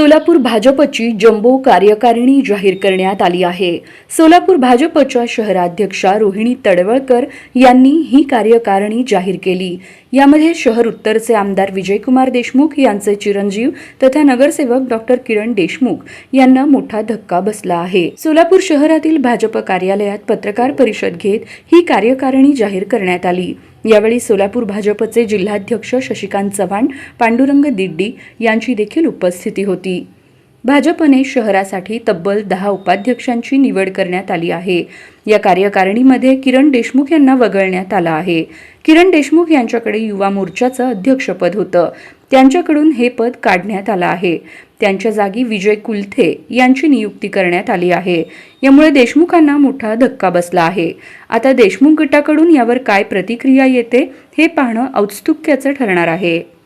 सोलापूर भाजपची जम्बो कार्यकारिणी जाहीर करण्यात आली आहे. सोलापूर भाजपच्या शहराध्यक्षा रोहिणी तडवळकर यांनी ही कार्यकारिणी जाहीर केली. यामध्ये शहर उत्तरचे आमदार विजयकुमार देशमुख यांचे चिरंजीव तथा नगरसेवक डॉक्टर किरण देशमुख यांना मोठा धक्का बसला आहे. सोलापूर शहरातील भाजप कार्यालयात पत्रकार परिषद घेत ही कार्यकारिणी जाहीर करण्यात आली. यावेळी सोलापूर भाजपचे जिल्हाध्यक्ष शशिकांत चव्हाण पांडुरंग दिड्डी यांची देखील उपस्थिती होती. भाजपने शहरासाठी तब्बल दहा उपाध्यक्षांची निवड करण्यात आली आहे. या कार्यकारिणीमध्ये किरण देशमुख यांना वगळण्यात आलं आहे. किरण देशमुख यांच्याकडे युवा मोर्चाचं अध्यक्षपद होतं. त्यांच्याकडून हे पद काढण्यात आलं आहे. त्यांच्या जागी विजय कुलथे यांची नियुक्ती करण्यात आली आहे. यामुळे देशमुखांना मोठा धक्का बसला आहे. आता देशमुख गटाकडून यावर काय प्रतिक्रिया येते हे पाहणं औत्सुक्याचं ठरणार आहे.